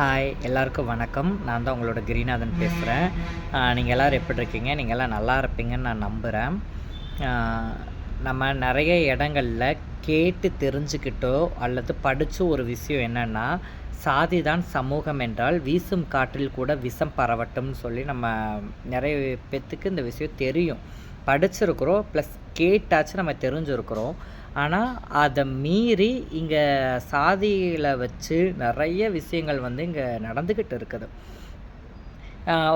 Hi எல்லாருக்கும் வணக்கம். நான் தான் உங்களோட கிரிநாதன் பேசுகிறேன் நீங்கள் எல்லோரும் எப்படி இருக்கீங்க? நீங்கள் எல்லாம் நல்லா இருப்பீங்கன்னு நான் நம்புகிறேன் நம்ம நிறைய இடங்களில் கேட்டு தெரிஞ்சுக்கிட்டோ அல்லது படித்த ஒரு விஷயம் என்னென்னா சாதி தான் சமூகம் என்றால் வீசும் காற்றில் கூட விஷம் பரவட்டும்னு சொல்லி நம்ம நிறைய பேத்துக்கு இந்த விஷயம் தெரியும். படிச்சிருக்கிறோம் ப்ளஸ் கேட்டாச்சும் நம்ம தெரிஞ்சிருக்கிறோம். ஆனால் அதை மீறி இங்கே சாதியில் வச்சு நிறைய விஷயங்கள் வந்து இங்கே நடந்துக்கிட்டு இருக்குது.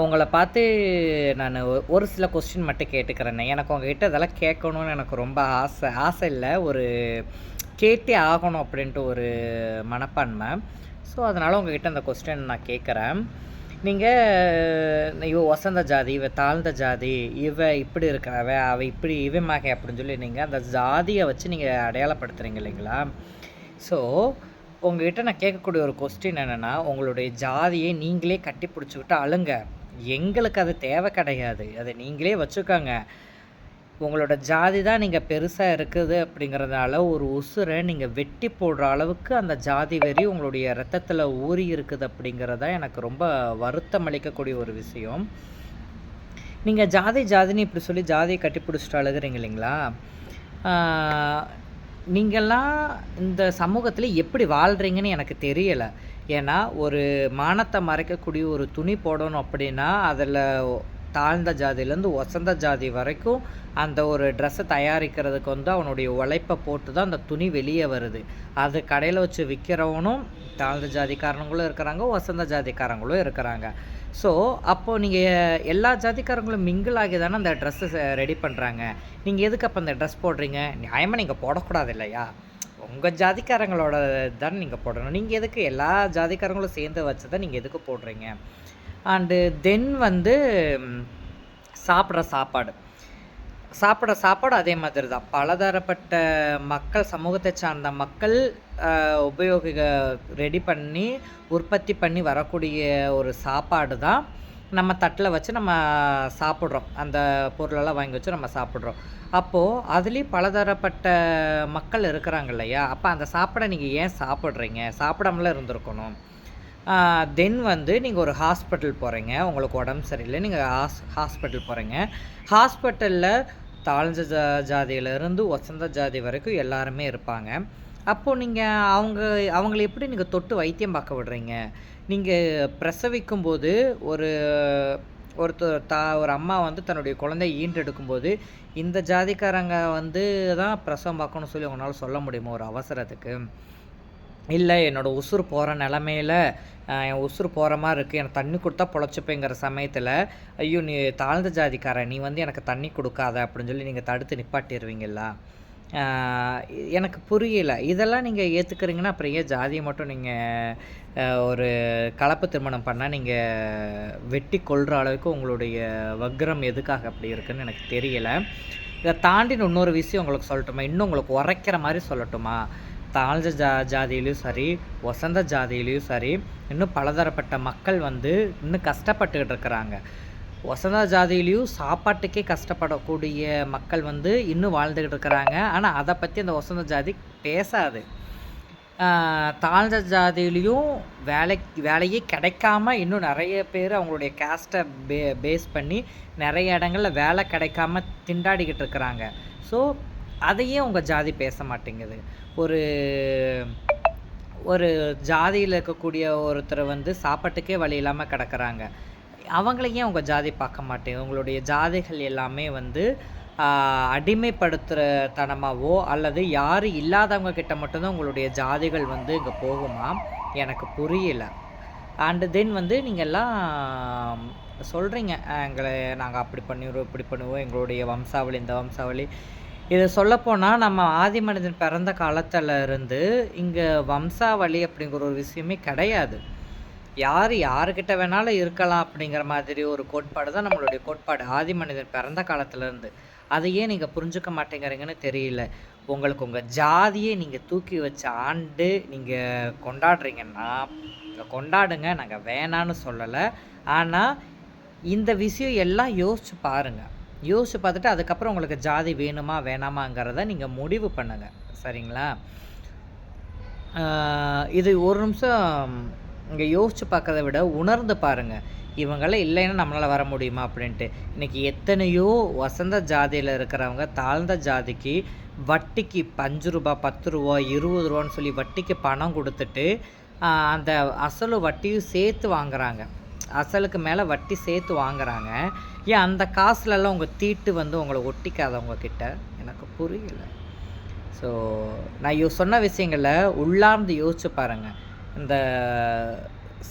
உங்களை பார்த்து நான் ஒரு சில கொஸ்டின் மட்டும் கேட்டுக்கிறேன். எனக்கு உங்ககிட்ட இதெல்லாம் கேட்கணும்னு எனக்கு ரொம்ப ஆசை. ஆசை இல்லை. ஒரு கேட்டே ஆகணும் அப்படின்ட்டு ஒரு மனப்பான்மை. ஸோ அதனால் உங்ககிட்ட அந்த கொஸ்டின் நான் கேட்குறேன். நீங்கள் இவ வசந்த ஜாதி இவ தாழ்ந்த ஜாதி இவ இப்படி இருக்கிறவ அவ இப்படி இவ மகை அப்படின்னு சொல்லி நீங்கள் அந்த ஜாதியை வச்சு நீங்கள் அடையாளப்படுத்துகிறீங்க இல்லைங்களா? ஸோ உங்ககிட்ட நான் கேட்கக்கூடிய ஒரு கொஸ்டின் என்னென்னா உங்களுடைய ஜாதியை நீங்களே கட்டி பிடிச்சிக்கிட்டு அழுங்க. எங்களுக்கு அது தேவை கிடையாது. அதை நீங்களே வச்சுக்கோங்க. உங்களோட ஜாதி தான் நீங்கள் பெருசாக இருக்குது அப்படிங்கிறதால ஒரு உசுரை நீங்கள் வெட்டி போடுற அளவுக்கு அந்த ஜாதி வெறி உங்களுடைய ரத்தத்தில் ஊறி இருக்குது அப்படிங்கிறதா எனக்கு ரொம்ப வருத்தம் அளிக்கக்கூடிய ஒரு விஷயம். நீங்கள் ஜாதி ஜாதின்னு இப்படி சொல்லி ஜாதியை கட்டி பிடிச்சிட்டு அழுகிறீங்க இல்லைங்களா? நீங்கள்லாம் இந்த சமூகத்தில் எப்படி வாழ்கிறீங்கன்னு எனக்கு தெரியலை. ஏன்னா ஒரு மானத்தை மறைக்கக்கூடிய ஒரு துணி போடணும் அப்படின்னா அதில் தாழ்ந்த ஜாதியிலேருந்து ஒசந்த ஜாதி வரைக்கும் அந்த ஒரு ட்ரெஸ்ஸை தயாரிக்கிறதுக்கு வந்து அவனுடைய உழைப்பை போட்டு தான் அந்த துணி வெளியே வருது. அது கடையில் வச்சு விற்கிறவனும் தாழ்ந்த ஜாதிக்காரங்களும் இருக்கிறாங்க ஒசந்த ஜாதிக்காரங்களும் இருக்கிறாங்க. ஸோ அப்போது நீங்கள் எல்லா ஜாதிக்காரங்களும் மிங்கிள் ஆகி தானே அந்த ட்ரெஸ்ஸை ரெடி பண்ணுறாங்க நீங்கள் எதுக்கு அப்போ அந்த ட்ரெஸ் போடுறீங்க? நியாயமாக நீங்கள் போடக்கூடாது இல்லையா? உங்கள் ஜாதிக்காரங்களோட தானே நீங்கள் போடணும். நீங்கள் எதுக்கு எல்லா ஜாதிக்காரங்களும் சேர்ந்து வச்சு தான் நீங்கள் எதுக்கு போடுறீங்க? அண்டு தென் வந்து சாப்பிட்ற சாப்பாடு. சாப்பிட்ற சாப்பாடு அதே மாதிரி தான் பலதரப்பட்ட மக்கள் சமூகத்தை சார்ந்த மக்கள் உபயோகிக ரெடி பண்ணி உற்பத்தி பண்ணி வரக்கூடிய ஒரு சாப்பாடு தான் நம்ம தட்டில் வச்சு நம்ம சாப்பிட்றோம். அந்த பொருளெல்லாம் வாங்கி வச்சு நம்ம சாப்பிட்றோம். அப்போது அதுலேயும் பலதரப்பட்ட மக்கள் இருக்கிறாங்க இல்லையா? அப்போ அந்த சாப்பாடை நீங்கள் ஏன் சாப்பிட்றீங்க? சாப்பிடாமல இருந்திருக்கணும். தென் வந்து நீங்கள் ஒரு ஹாஸ்பிட்டல் போகிறீங்க உங்களுக்கு உடம்பு சரியில்லை. நீங்கள் ஹாஸ் ஹாஸ்பிட்டல் போகிறீங்க ஹாஸ்பிட்டலில் தாழ்ந்த ஜா ஜாதியிலேருந்து ஒசந்த ஜாதி வரைக்கும் எல்லாருமே இருப்பாங்க. அப்போது நீங்கள் அவங்க அவங்கள எப்படி நீங்கள் தொட்டு வைத்தியம் பார்க்க விடுறீங்க? நீங்கள் பிரசவிக்கும் போது ஒரு ஒருத்தர் தா ஒரு அம்மா வந்து தன்னுடைய குழந்தை ஈண்டெடுக்கும்போது இந்த ஜாதிக்காரங்க வந்து தான் பிரசவம் பார்க்கணும்னு சொல்லி உங்களால் சொல்ல முடியுமா ஒரு அவசரத்துக்கு? இல்லை என்னோடய உசுறு போகிற நிலமையில என் உசுறு போகிற மாதிரி இருக்குது எனக்கு தண்ணி கொடுத்தா பொழைச்சிப்பேங்கிற சமயத்தில் ஐயோ நீ தாழ்ந்த ஜாதிக்காரன் நீ வந்து எனக்கு தண்ணி கொடுக்காத அப்படின்னு சொல்லி நீங்கள் தடுத்து நிப்பாட்டிடுவீங்களா எனக்கு புரியல. இதெல்லாம் நீங்கள் ஏற்றுக்கிறீங்கன்னா அப்புறம் ஏன் ஜாதியை மட்டும் நீங்கள் ஒரு கலப்பு திருமணம் பண்ணால் நீங்கள் வெட்டி கொள்கிற அளவுக்கு உங்களுடைய வக்ரம் எதுக்காக அப்படி இருக்குன்னு எனக்கு தெரியலை. இதை தாண்டின இன்னொரு விஷயம் உங்களுக்கு சொல்லட்டுமா? இன்னும் உங்களுக்கு உரைக்கிற மாதிரி சொல்லட்டுமா? தாழ்ந்த ஜா ஜாதியிலையும் சரி வசந்த ஜாதியிலையும் சரி இன்னும் பலதரப்பட்ட மக்கள் வந்து இன்னும் கஷ்டப்பட்டுக்கிட்டு இருக்கிறாங்க. வசந்த ஜாதியிலையும் சாப்பாட்டுக்கே கஷ்டப்படக்கூடிய மக்கள் வந்து இன்னும் வாழ்ந்துக்கிட்டு இருக்கிறாங்க. ஆனால் அதை பற்றி அந்த வசந்த ஜாதி பேசாது. தாழ்ந்த ஜாதியிலையும் வேலை வேலையே கிடைக்காம இன்னும் நிறைய பேர் அவங்களுடைய கேஸ்ட்டை பே பேஸ் பண்ணி நிறைய இடங்களில் வேலை கிடைக்காம திண்டாடிக்கிட்டு இருக்கிறாங்க. ஸோ அதையே உங்கள் ஜாதி பேச மாட்டேங்குது. ஒரு ஒரு ஜாதியில் இருக்கக்கூடிய ஒருத்தர் வந்து சாப்பாட்டுக்கே வழி இல்லாமல் கிடக்குறாங்க. அவங்களையும் உங்கள் ஜாதி பார்க்க மாட்டேங்குது உங்களுடைய ஜாதிகள் எல்லாமே வந்து அடிமைப்படுத்துகிற தனமாவோ அல்லது யார் இல்லாதவங்க கிட்ட மட்டும்தான் உங்களுடைய ஜாதிகள் வந்து இங்கே போகுமா? எனக்கு புரியல. அண்டு தென் வந்து நீங்கள்லாம் சொல்கிறீங்க எங்களை நாங்கள் அப்படி பண்ணிடுவோம் இப்படி பண்ணுவோம். எங்களுடைய வம்சாவளி இந்த வம்சாவளி இதை சொல்லப்போனால் நம்ம ஆதி மனிதன் பிறந்த காலத்தில் இருந்து இங்கே வம்சாவளி அப்படிங்கிற ஒரு விஷயமே கிடையாது. யார் யாருக்கிட்ட வேணாலும் இருக்கலாம் அப்படிங்கிற மாதிரி ஒரு கோட்பாடு தான் நம்மளுடைய கோட்பாடு ஆதி மனிதன் பிறந்த காலத்துலேருந்து அதையே நீங்கள் புரிஞ்சுக்க மாட்டேங்கிறீங்கன்னு தெரியல. உங்களுக்கு உங்கள் ஜாதியை நீங்கள் தூக்கி வச்ச ஆண்டு நீங்கள் கொண்டாடுறீங்கன்னா கொண்டாடுங்க நாங்கள் வேணான்னு சொல்லலை. ஆனால் இந்த விஷயம் எல்லாம் யோசிச்சு பாருங்கள் யோசிச்சு பார்த்துட்டு அதுக்கப்புறம் உங்களுக்கு ஜாதி வேணுமா வேணாமாங்கிறத நீங்கள் முடிவு பண்ணுங்கள் சரிங்களா? இது ஒரு நிமிஷம் இங்கே யோசிச்சு பார்க்கறத விட உணர்ந்து பாருங்கள் இவங்களாம் இல்லைன்னா நம்மளால் வர முடியுமா அப்படின்ட்டு. இன்றைக்கி எத்தனையோ வசந்த ஜாதியில் இருக்கிறவங்க தாழ்ந்த ஜாதிக்கு வட்டிக்கு அஞ்சு ரூபா பத்து ரூபா இருபது ரூபான்னு சொல்லி வட்டிக்கு பணம் கொடுத்துட்டு அந்த அசலும் வட்டியும் சேர்த்து வாங்குறாங்க. அசலுக்கு மேலே வட்டி சேர்த்து வாங்குறாங்க. ஏன் அந்த காசுலலாம் உங்கள் தீட்டு வந்து உங்களை ஒட்டிக்காதவங்க கிட்ட எனக்கு புரியல. ஸோ நான் யோ சொன்ன விஷயங்களை உள்ளார்ந்து யோசிச்சு பாருங்கள் இந்த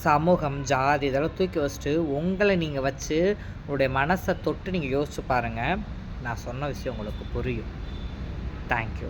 சமூகம் ஜாதி இதெல்லாம் தூக்கி வச்சுட்டு உங்களை நீங்கள் வச்சு உங்களுடைய மனசை தொட்டு நீங்கள் யோசிச்சு பாருங்கள் நான் சொன்ன விஷயம் உங்களுக்கு புரியும். தேங்க்யூ